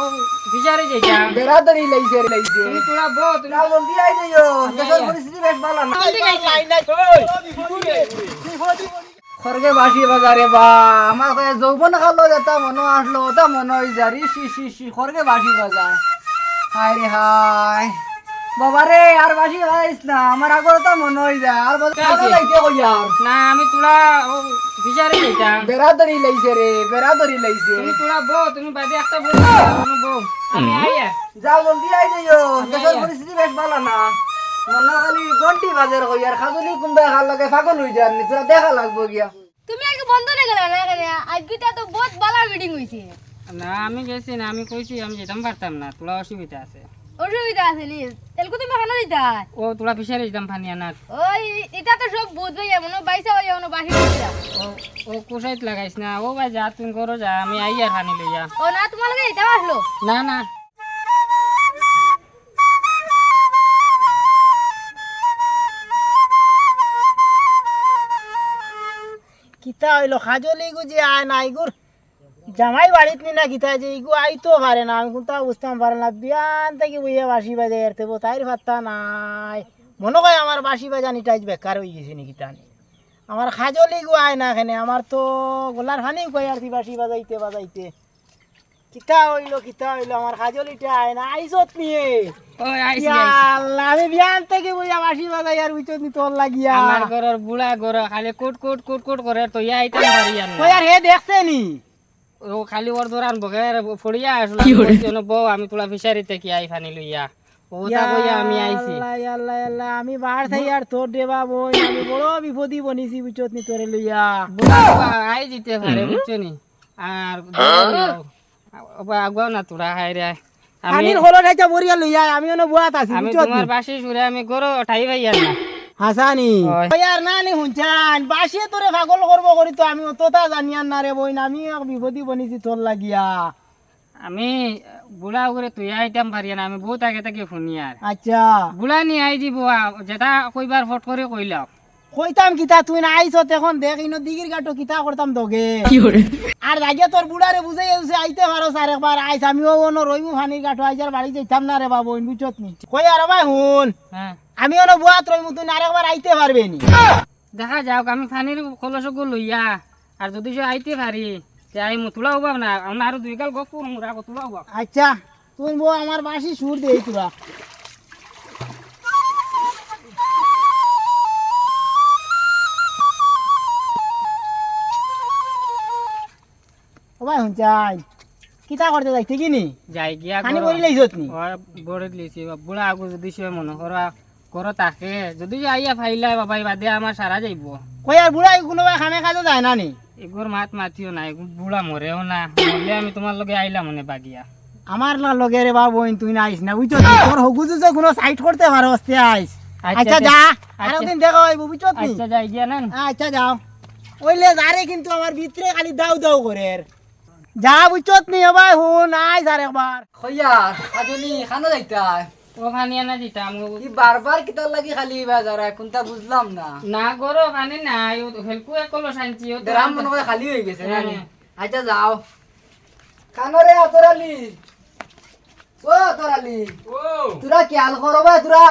ও বিচারে যাইতাম। বেড়াদারি লাইছে লাইছে। তুমি তোলা বো তুমি না জলদি আই যাইও দেশের আইয়া। পরিস্থিতি বেশ ভালো না। জলদি গাইছে। খরগে বাসি বাজারে বা আমার কয়ে যৌবন খালো যেটা মনে আসলো ওটা মনে হই যারি শি শি শি খরগে বাসি বাজায় হায় রে হায়। বাবারে আর বাসি না আমার আগর ওটা মনে হই যায় আর বলে কালো লাইতে কইয়ার না আমি তোলা ও বিচারে বেড়াদারি লাইছে রে লাইছে। তুমি তোলা বো তুমি বাদে একটা বো তুমি বো আমি আইয়া। যাও জলদি আই যাইও দেশের পরিস্থিতি বেশ ভালো না। মনে খালি ঘন্টি বাজার কইয়ার খাজুলি কুম্বা খাল লাগে ফাগল হই নি তোরা দেখা লাগবো গিয়া। তুমি আগে বন্ধ না গেলে না গেলে আজকে তো বহুত বালা মিটিং হইছে। না আমি গেছি না আমি কইছি আমি যেতাম পারতাম না তোলা অসুবিধা আছে। অসুবিধা আছে নি তেলকু তুমি খানা দিতা ও তোলা বিচারে যেতাম ফানি আনার। ওই এটা তো সব বুঝ ভাই এমন বাইসা ভাই এমন বাহি দিতা ও ও কুসাইত লাগাইছ না। ও ভাই যা তুমি করো যা আমি আইয়ার ফানি লইয়া। ও না তোমার লগে এটা আসলো? না না। কিতা হইল খাজলি গু যে আয় না ইগুর জামাই বাড়িত নি না কিতা যে ইগু আইতো পারে না। আমি কোনটা বুঝতাম পারে না। বিয়ান থেকে বইয়া বাসি বাজে এরতে তাইর ভাত্তা নাই। মনে হয় আমার বাসি বাজানি টাইজ বেকার হয়ে গেছে নি নি আমার খাজলি গু আয় না এখানে আমার তো গোলার ফানি কই আর বাসি বাজাইতে বাজাইতে। কিতা হইল কিতা হইল আমার খাজলিটা আয় না আইসত নিয়ে। আমি বিয়ান থেকে বইয়া বাসি বাজাই আর উইচত নি তোর লাগিয়া। আমার ঘরের বুড়া ঘর খালি কোট কোট কোট কোট করে তো ইয়া পারি আর হে দেখছে নি? ও খালি ওর দৌড়ান বকে ফড়িয়া আসলো বউ আমি তোলা ফিশারিতে কি আই ফানি লইয়া ও তা কইয়া আমি আইছি আল্লাহ, আল্লাহ, আল্লাহ, আমি থাই আর তোর দেবা বই আমি বড় বিপদি বনিছি বুঝত নি তোরে লইয়া আই দিতে পারে বুঝছ নি আর আগুয়াও না তোরা হাই রে আমি হলো ঠাইটা বরিয়া লইয়া আমি অন বুয়াত আছি আমি তোমার বাসি সুরে আমি গরো ঠাই ভাই আর না হাসানি। আর না নি হুঁচান বাসিয়ে তোরে পাগল করব করি তো আমি অতটা আর না রে বই না আমি বিপদি বনিছি তোর লাগিয়া। আমি বুড়া করে তুই আইতাম পারি না আমি বহুত আগে থেকে শুনি আর। আচ্ছা। বুড়া নিয়ে আই দিব যেটা কইবার ফট করে কইলাম। কইতাম কিতা তুই না আইছত এখন দেখ ইনো দিগির গাটো কিতা করতাম তোকে। আর তোর বুড়ারে বুঝাই এসে আইতে পারো স্যার একবার আইস আমিও অন্য রইমু ফানির গাটো আইস আর বাড়ি যাইতাম না রে বাবু বুঝছত নি। কই আর ভাই হুন হ্যাঁ। আমি অন্য বুয়াত রইমু তুই আরেকবার আইতে পারবে নি। দেখা যাওক আমি ফানির কলসগো লইয়া আর যদি সে আইতে পারি তে আই মুতুলা হবাম না আমরা আরও দুই গাল গপ করুম রাখো তুলা হবাম আচ্ছা তুই বউ আমার বাসি সুর দেই তোরা হুন চাই কিতা করতে যাইতে কি নি? যাই গিয়া বরি লাইছত নি? বড় বুড়া আগু যদি সে মনে করা করো তাকে যদি আইয়া ফাইলা বাবাই বাদে আমার সারা যাইব। কই আর বুড়াই কোনোবাই খামে কাজে যায় না নি? এগুর মাত মাতিও না এগুর বুড়া মরেও না। মরলে আমি তোমার লগে আইলাম মনে বাগিয়া। আমার লগে রে বাবু তুই না আইস না। বুঝছ তোর হগুজু যে কোনো সাইড করতে পারো অস্তে আইস আচ্ছা, যা। আরও দিন দেখা বুঝছ আচ্ছা যাই গিয়া না। আচ্ছা যাও। ওইলে যারে কিন্তু আমার ভিতরে খালি দাও দাও করে যা বুঝছ নি ভাই হুন আইস আর একবার কইয়ার খাজুলি খানা যাইতাই ও ফানি আনা দিতাম ই বারবার কিতার লাগি খালি বাজার কোনটা বুঝলাম না? না গরো ফানি না হেলকু একলো শান্তি ও গ্রাম মনে হয় খালি হয়ে গেছে না নি? আচ্ছা যাও। খানরে আতরালি ও আতরালি ও। তোরা কি আল করবা তোরা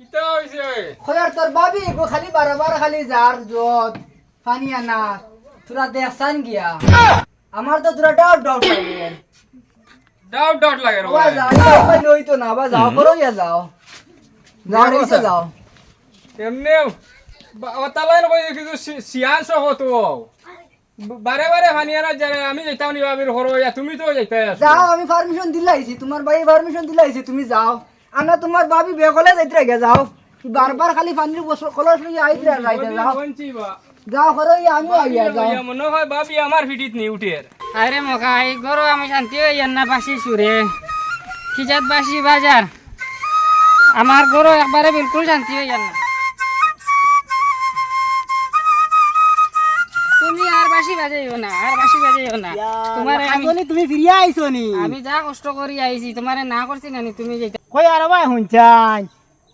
কিতা হইছে খয়ার তোর বাবি গো খালি বারবার খালি যার জত পানি আনা তোরা দেখছান গিয়া। আমার তো তোরা ডাউট ডাউট লাগে ডাউট ডাউট লাগে রে ওয়া যাও বা লই তো না বা যাও করো ইয়া যাও যাও রেসে যাও এমনে তালাই নকই কিছু সিয়ান সহ তো বারে বারে ভানিয়ানা যারে আমি যাইতাম নি বাবির ঘর ইয়া তুমি তো যাইতে যাও আমি পারমিশন দিলাইছি তোমার ভাই পারমিশন দিলাইছি তুমি যাও আনা তোমার বাবি বেকলে যাইতে গে যাও বারবার খালি পানির কলস লই আইতে যাও যাও করো আমি আইয়া যাও। মনে হয় বাবি আমার ফিটিত নি উঠের। আরে মকা এই গরো আমি শান্তি হই না বাসি সুরে। খিজাত বাসি বাজার? আমার গরো একবারে বিলকুল শান্তি হই না। তুমি আর বাসি বাজাইও না আর বাসি বাজাইও না। তোমার আমি তুমি ফিরিয়া আইছো নি আমি যা কষ্ট করি আইছি তোমারে না করছি না তুমি যেটা কই আর ভাই হুন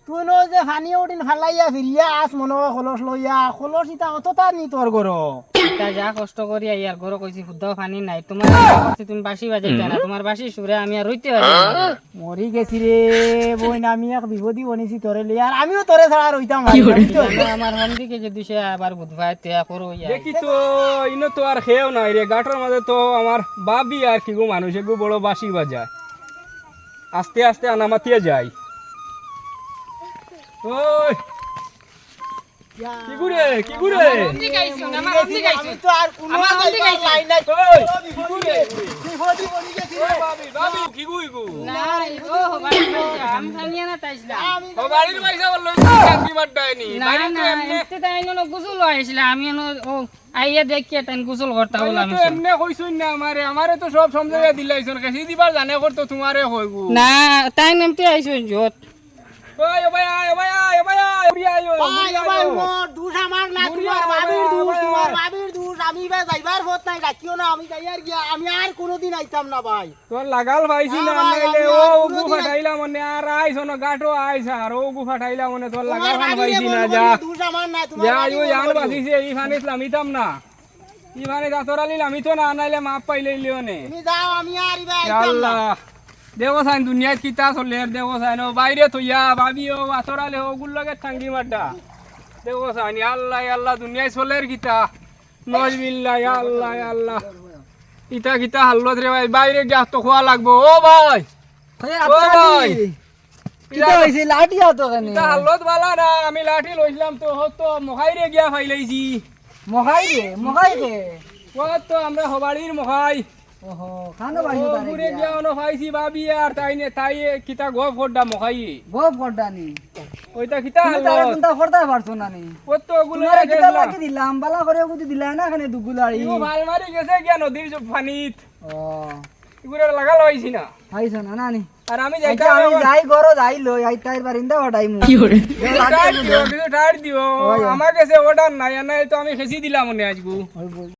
চাই তুই নো যে ফানি উঠিন ফালাইয়া ফিরিয়া আস মনে খলস লইয়া খলস ইতা অত তার নি তোর গর তা যা কষ্ট করি ইয়ার ঘরে কইছি শুদ্ধ পানি নাই। তোমার তুমি বাসি বাজাইতে না। তোমার বাসি সুরে আমি আর রইতে পারি মরি গেছি রে বই না আমি এক বিপদি বনিছি তোরে আর আমিও তোরে ছাড়া রইতাম আমার হম দিকে যে দুসে আবার বুধবার তেয়া করো ইয়া দেখি তো ইনো তো আর খেয়েও নাই রে গাঁটের মাঝে তো আমার বাবি আর কি গো মানুষ গো বড় বাসি বাজায়। আস্তে আস্তে আনামাতিয়া যায়। ওই। কি গুরে কি গুরে হম দিকে আইছো না, আমার হম দিকে আইছো। আমি তো আর কোনো আমার হম দিকে আইছো। লাইন নাই। ওই কি গুরে বিপদি বনি গেছি। রে বাবি বাবি কি গুই গু না, ও হবাই পাইছে, আমি জানিয়া না তাইছিলাম। ও বাড়ির পয়সা বলল কাকি মারটায়নি না, বাড়ি তো না, এমনি এতে তাই এনো গোসল আমি ও আইয়া দেখিয়ে তাই গোসল করতে বললাম তো এমনি কইছুন না আমারে। আমারে তো সব সমঝাইয়া দিলাইছন কেসি দিবার জানে করতো তোমারে হই গু না তাই নামতে আইছো যত ওই ও ভাই আয় ভাই আয় ও ভাই আয় উড়ি আয় ভাই ভাই মোর দুষ আমার না বুড়ি তোমার আর বাবির বাবা, দুষ বাবা। তোমার বাবির দুষ আমি বা যাইবার পথ নাই ডাকিও না আমি যাইয়ার গিয়া আমি আর কোনোদিন আইতাম না ভাই। তোর লাগাল পাইছি না না ভাই, নাইলে আমি ও আর গু কোনোদিন- ফাটাইলা মনে আর আইছ না গাটো আইছ আর ও গু ফাটাইলা মনে তোর তোমার লাগাল ফান বাবিরে পাইছি না বলব যা। নি, দুষ আমার না তোমার যা বাবিরে ওই আন বলব নি। বাসিছে এই ফান ইসলামিতাম না। ই ফানে দাতর আলিল আমি তো না নাইলে মাপ পাইলে লিও নে তুমি যাও আমি আর ইবা ইয়া আইতাম না। আল্লাহ। দেবো সাইন দুনিয়াত কিতা চলে দেবো সাইন ও বাইরে তো ইয়া ভাবি ও আতরালে ও গুল্লাকে থাঙ্গি মাড্ডা দেবো সাইন ইয়া আল্লাহ ইয়া আল্লাহ দুনিয়ায় চলের কিতা। নজবিল্লাহ আল্লাহ আল্লাহ। ইতা কিতা হাল্লত রে ভাই বাইরে গিয়া তো খোয়া লাগবো। ও ভাই ও ভাই। কিটা হইছে লাঠি আতো কেনে? ইতা হাল্লত বালা না আমি লাঠি লইছিলাম তো হতো মখাইরে গিয়া ফাইলাইছি মহাই মহাই ও তো আমরা হবাড়ির ঘুরে গিয়া। অন ফাইছি ভাবি আর তাই নে তাই কিতা গপ ফোড্ডা মখাই গপ করদানি ওইটা কিতা তুমি তারে কোনটা করতে পারছ না নি ও তো ওগুলো তোমার কিটা লাগি দিলাম বালা করে গুদি দিলা না এখানে দুগুলাড়ি। ইগো ভালো মারি গেছে গিয়া নদীর যে পানিত ও। এগুলো লাগাল হয়েছি না। আইছো না নানি। আর আমি আচ্ছা যাইতাম আমি যাই গরো যাই লই আই তাইর বারিন্দা হটাই মু টায়ার দিও কিছু দিও। আমার কাছে অর্ডার নাই নাই তো আমি খেসি দিলাম মনে আজগু।